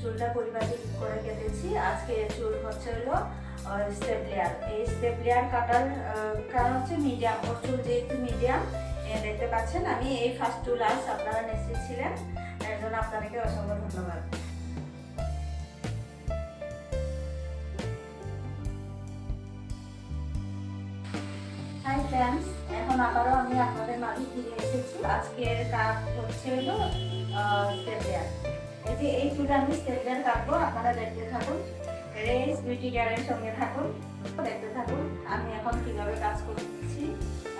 চুলটা পরিপাটি করে কেটেছি। আজকে চুল হচ্ছে হলো স্টেপ লেয়ার এই স্টেপ লেয়ার কাটার কারণ হচ্ছে মিডিয়াম ওর চুল যেহেতু মিডিয়াম দেখতে পাচ্ছেন আমি এই ফার্স্ট টু লাস্ট আপনারা নিশ্চিত এর জন্য আপনাদেরকে অসংখ্য ধন্যবাদ। হাই ফ্রেন্ডস এখন আবারও আমি আপনাদের মাঝে ফিরে এসেছি। আজকের কাজ হচ্ছে হলো স্টেপ লেয়ার এই যে এই চুলে আমি স্টেপ লেয়ার কাটবো আপনারা দেখতে থাকুন, রেস, বিউটি কেয়ারের সঙ্গে থাকুন, দেখতে থাকুন, আমি এখন কীভাবে কাজ করছি,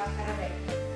আপনারা দেখুন।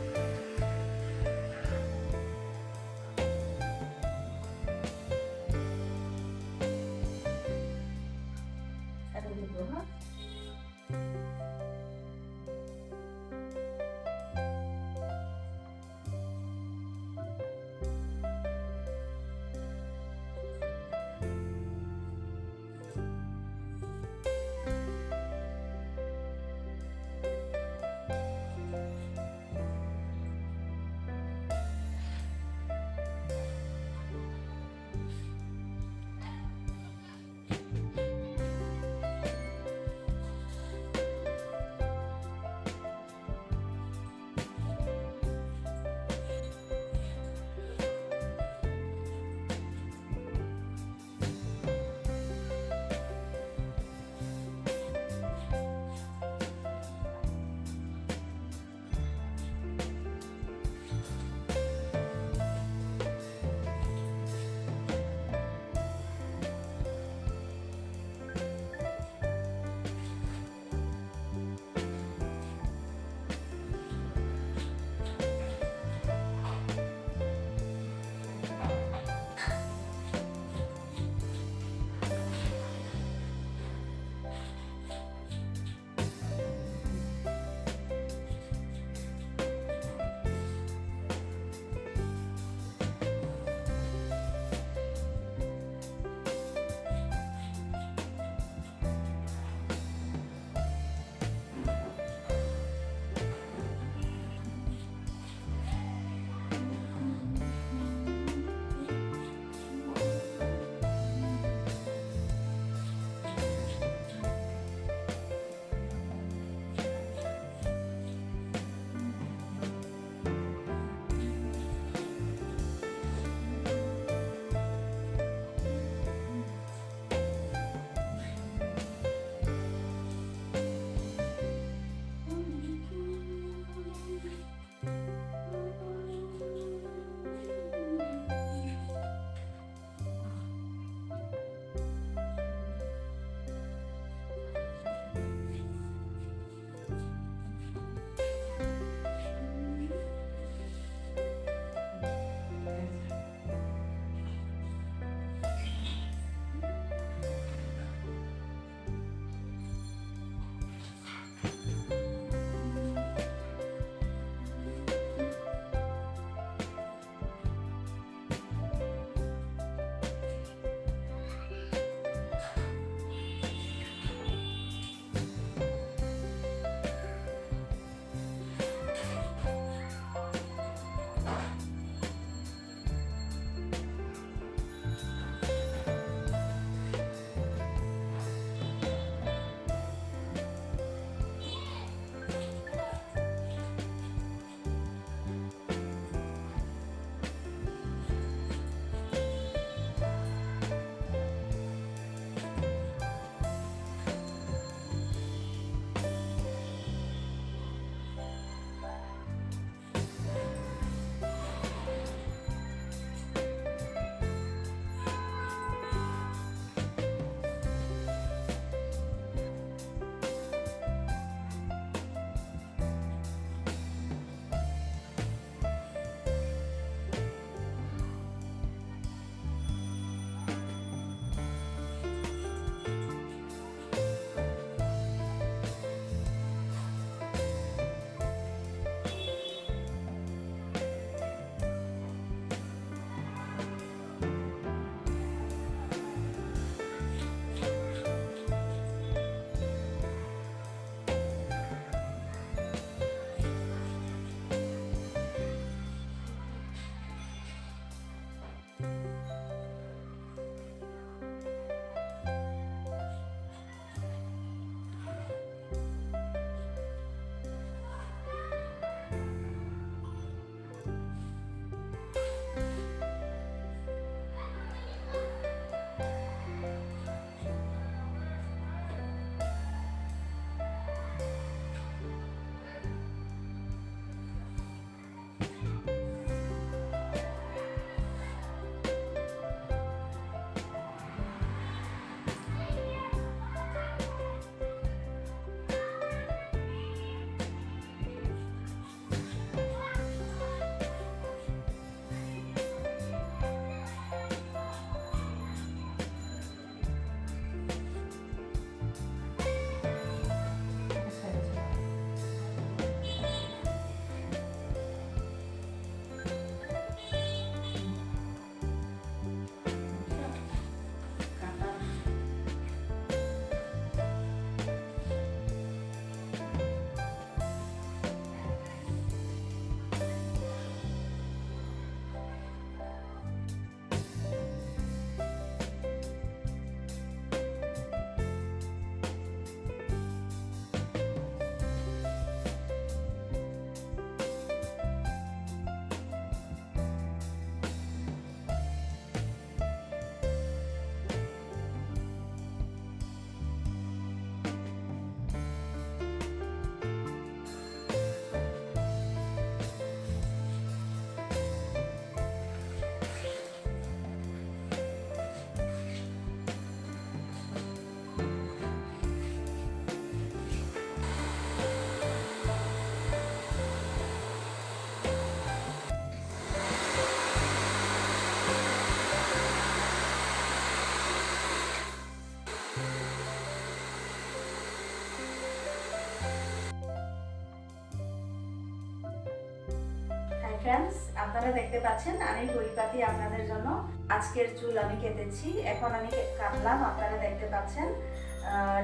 ফ্রেন্ডস আপনারা দেখতে পাচ্ছেন আমি পরিপাতি আপনাদের জন্য আজকের চুল আমি কেটেছি। এখন আমি কাটলাম আপনারা দেখতে পাচ্ছেন।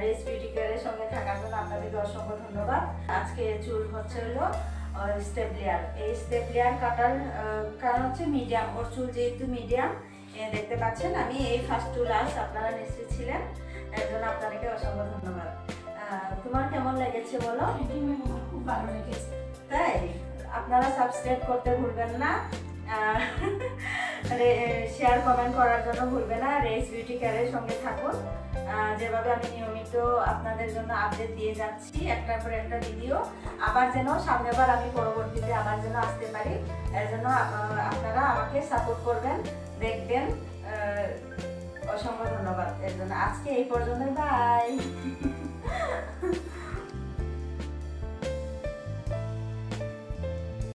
রেস বিউটি কেয়ারের সঙ্গে থাকার জন্য আপনাদেরকে অসংখ্য ধন্যবাদ। আজকে চুল হচ্ছে হলো স্টেপলিয়ার এই স্টেপলিয়ার কাটার কারণ হচ্ছে মিডিয়াম ওর চুল যেহেতু মিডিয়াম দেখতে পাচ্ছেন আমি এই ফার্স্ট টু লাস্ট আপনারা নিশ্চিত ছিলেন। এর জন্য আপনাদেরকে অসংখ্য ধন্যবাদ। তোমার কেমন লেগেছে বলো? খুব ভালো লেগেছে। তাই? সাবস্ক্রাইব করতে ভুলবেন না। শেয়ার কমেন্ট করার জন্য ভুলবেন না। রেস বিউটি কেয়ারের সঙ্গে থাকুন। যেভাবে আমি নিয়মিত আপনাদের জন্য আপডেট দিয়ে যাচ্ছি, একটার পর একটা ভিডিও আবার যেন সামনেবার আমি পরবর্তীতে আবার যেন আসতে পারি, এর জন্য আপনারা আমাকে সাপোর্ট করবেন, দেখবেন। অসংখ্য ধন্যবাদ। এর জন্য আজকে এই পর্যন্ত বাই